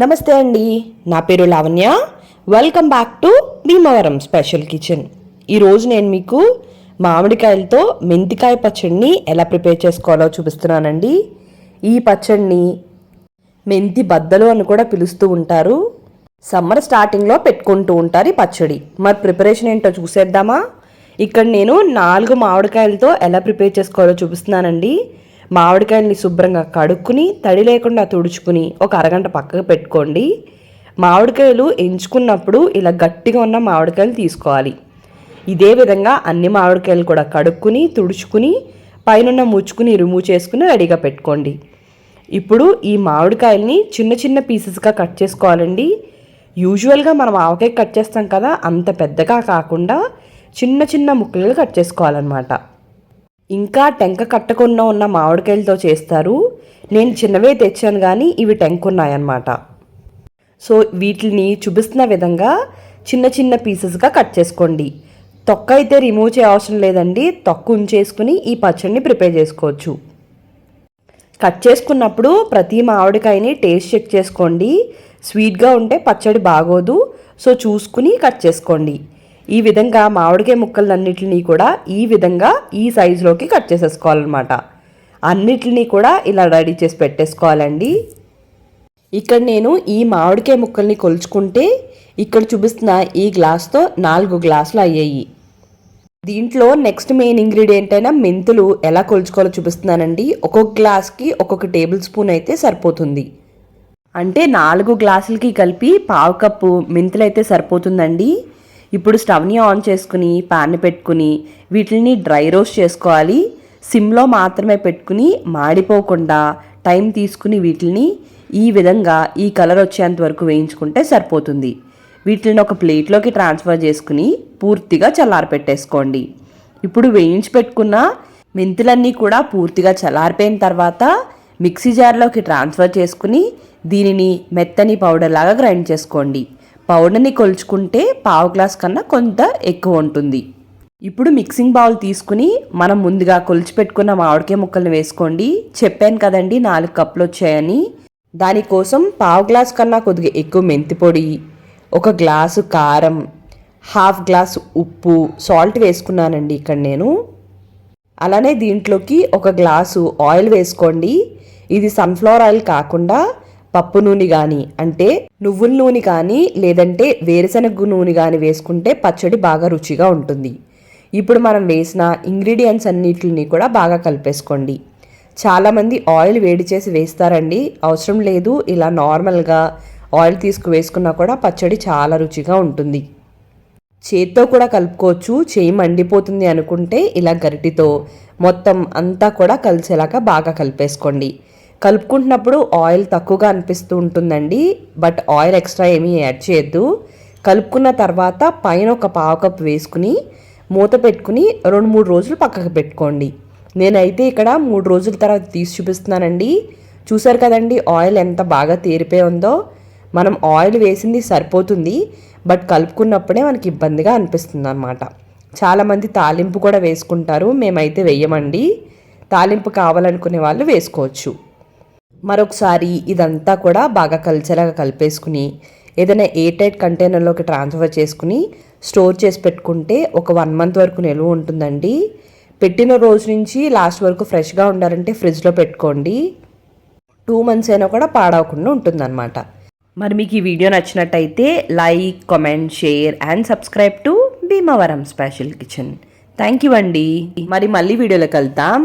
నమస్తే అండి. నా పేరు Lavanya. Welcome back to Bhimavaram special kitchen ఈరోజు నేను మీకు మామిడికాయలతో మెంతికాయ పచ్చడిని ఎలా ప్రిపేర్ చేసుకోవాలో చూపిస్తున్నానండి. ఈ పచ్చడిని మెంతి బద్దలు అని కూడా పిలుస్తూ ఉంటారు. సమ్మర్ స్టార్టింగ్లో పెట్టుకుంటూ ఉంటారు ఈ పచ్చడి. మరి ప్రిపరేషన్ ఏంటో చూసేద్దామా? ఇక్కడ నేను నాలుగు మామిడికాయలతో ఎలా ప్రిపేర్ చేసుకోవాలో చూపిస్తున్నానండి. మామిడికాయల్ని శుభ్రంగా కడుక్కుని తడి లేకుండా తుడుచుకుని ఒక అరగంట పక్కకు పెట్టుకోండి. మామిడికాయలు ఎంచుకున్నప్పుడు ఇలా గట్టిగా ఉన్న మామిడికాయలు తీసుకోవాలి. ఇదే విధంగా అన్ని మామిడికాయలు కూడా కడుక్కుని తుడుచుకుని పైన ముచ్చుకుని రిమూవ్ చేసుకుని రెడీగా పెట్టుకోండి. ఇప్పుడు ఈ మామిడికాయల్ని చిన్న చిన్న పీసెస్గా కట్ చేసుకోవాలండి. యూజువల్గా మనం ఆవకాయ కట్ చేస్తాం కదా అంత పెద్దగా కాకుండా చిన్న చిన్న ముక్కలుగా కట్ చేసుకోవాలన్నమాట. ఇంకా టెంక కట్టకుండా ఉన్న మామిడికాయలతో చేస్తారు. నేను చిన్నవే తెచ్చాను కానీ ఇవి టెంకున్నాయన్నమాట. సో వీటిని చూపిస్తున్న విధంగా చిన్న చిన్న పీసెస్గా కట్ చేసుకోండి. తొక్క అయితే రిమూవ్ చేయ అవసరం లేదండి. తొక్క ఉంచేసుకుని ఈ పచ్చడిని ప్రిపేర్ చేసుకోవచ్చు. కట్ చేసుకున్నప్పుడు ప్రతి మామిడికాయని టేస్ట్ చెక్ చేసుకోండి. స్వీట్గా ఉంటే పచ్చడి బాగోదు. సో చూసుకుని కట్ చేసుకోండి. ఈ విధంగా మామిడికాయ ముక్కలన్నిటిని కూడా ఈ విధంగా ఈ సైజులోకి కట్ చేసేసుకోవాలన్నమాట. అన్నిటిని కూడా ఇలా రెడీ చేసి పెట్టేసుకోవాలండి. ఇక్కడ నేను ఈ మామిడికాయ ముక్కల్ని కొలుచుకుంటే ఇక్కడ చూపిస్తున్న ఈ గ్లాస్తో నాలుగు గ్లాసులు అయ్యాయి. దీంట్లో నెక్స్ట్ మెయిన్ ఇంగ్రీడియంట్ అయిన మెంతులు ఎలా కొలుచుకోవాలో చూపిస్తున్నానండి. ఒక్కొక్క గ్లాస్కి ఒక్కొక్క టేబుల్ స్పూన్ అయితే సరిపోతుంది. అంటే నాలుగు గ్లాసులకి కలిపి పావు కప్పు మెంతులు అయితే సరిపోతుందండి. ఇప్పుడు స్టవ్ని ఆన్ చేసుకుని పాన్ పెట్టుకుని వీటిని డ్రై రోస్ట్ చేసుకోవాలి. సిమ్లో మాత్రమే పెట్టుకుని మాడిపోకుండా టైం తీసుకుని వీటిని ఈ విధంగా ఈ కలర్ వచ్చేంత వరకు వేయించుకుంటే సరిపోతుంది. వీటిని ఒక ప్లేట్లోకి ట్రాన్స్ఫర్ చేసుకుని పూర్తిగా చల్లారి పెట్టేసుకోండి ఇప్పుడు వేయించి పెట్టుకున్న మెంతులన్నీ కూడా పూర్తిగా చల్లారిపోయిన తర్వాత మిక్సీ జార్లోకి ట్రాన్స్ఫర్ చేసుకుని దీనిని మెత్తని పౌడర్ లాగా గ్రైండ్ చేసుకోండి. పౌడర్ని కొలుచుకుంటే పావు గ్లాస్ కన్నా కొంత ఎక్కువ ఉంటుంది. ఇప్పుడు మిక్సింగ్ బౌల్ తీసుకుని మనం ముందుగా కొలిచి పెట్టుకున్న మామిడికాయ ముక్కల్ని వేసుకోండి. చెప్పాను కదండి నాలుగు కప్పులు వచ్చాయని. దానికోసం పావు గ్లాస్ కన్నా కొద్దిగా ఎక్కువ మెంతి పొడి ఒక గ్లాసు కారం హాఫ్ గ్లాస్ ఉప్పు సాల్ట్ వేసుకున్నానండి ఇక్కడ నేను. అలానే దీంట్లోకి ఒక గ్లాసు ఆయిల్ వేసుకోండి. ఇది సన్ఫ్లవర్ ఆయిల్ కాకుండా పప్పు నూనె కానీ అంటే నువ్వుల నూనె కానీ లేదంటే వేరుశనగ నూనె కానీ వేసుకుంటే పచ్చడి బాగా రుచిగా ఉంటుంది. ఇప్పుడు మనం వేసిన ఇంగ్రీడియంట్స్ అన్నిటిని కూడా బాగా కలిపేసుకోండి. చాలామంది ఆయిల్ వేడి చేసి వేస్తారండి. అవసరం లేదు ఇలా నార్మల్గా ఆయిల్ తీసుకు వేసుకున్నా కూడా పచ్చడి చాలా రుచిగా ఉంటుంది. చేత్తో కూడా కలుపుకోవచ్చు. చేయి మండిపోతుంది అనుకుంటే ఇలా గరిటితో మొత్తం అంతా కూడా కలిసేలాగా బాగా కలిపేసుకోండి. కలుపుకుంటున్నప్పుడు ఆయిల్ తక్కువగా అనిపిస్తూ ఉంటుందండి బట్ ఆయిల్ ఎక్స్ట్రా ఏమీ యాడ్ చేయొద్దు. కలుపుకున్న తర్వాత పైన ఒక పావు కప్ వేసుకుని మూత పెట్టుకుని రెండు మూడు రోజులు పక్కకు పెట్టుకోండి. నేనైతే ఇక్కడ మూడు రోజుల తర్వాత తీసి చూపిస్తున్నానండి. చూసారు కదండి ఆయిల్ ఎంత బాగా తేరిపోయి ఉందో. మనం ఆయిల్ వేసింది సరిపోతుంది బట్ కలుపుకున్నప్పుడే మనకి ఇబ్బందిగా అనిపిస్తుంది అనమాట చాలామంది తాలింపు కూడా వేసుకుంటారు మేమైతే వేయమండి తాలింపు కావాలనుకునే వాళ్ళు వేసుకోవచ్చు. మరొకసారి ఇదంతా కూడా బాగా కల్చరగా కలిపేసుకుని ఏదైనా ఎయిర్ టైట్ కంటైనర్లోకి ట్రాన్స్ఫర్ చేసుకుని స్టోర్ చేసి పెట్టుకుంటే ఒక వన్ మంత్ వరకు నిల్వ ఉంటుందండి. పెట్టిన రోజు నుంచి లాస్ట్ వరకు ఫ్రెష్గా ఉండాలంటే ఫ్రిడ్జ్లో పెట్టుకోండి. టూ మంత్స్ అయినా కూడా పాడవకుండా ఉంటుందన్నమాట. మరి మీకు ఈ వీడియో నచ్చినట్టయితే like comment share and subscribe to Bhimavaram special kitchen. Thank you అండి. మరి మళ్ళీ వీడియోలోకి వెళ్తాం.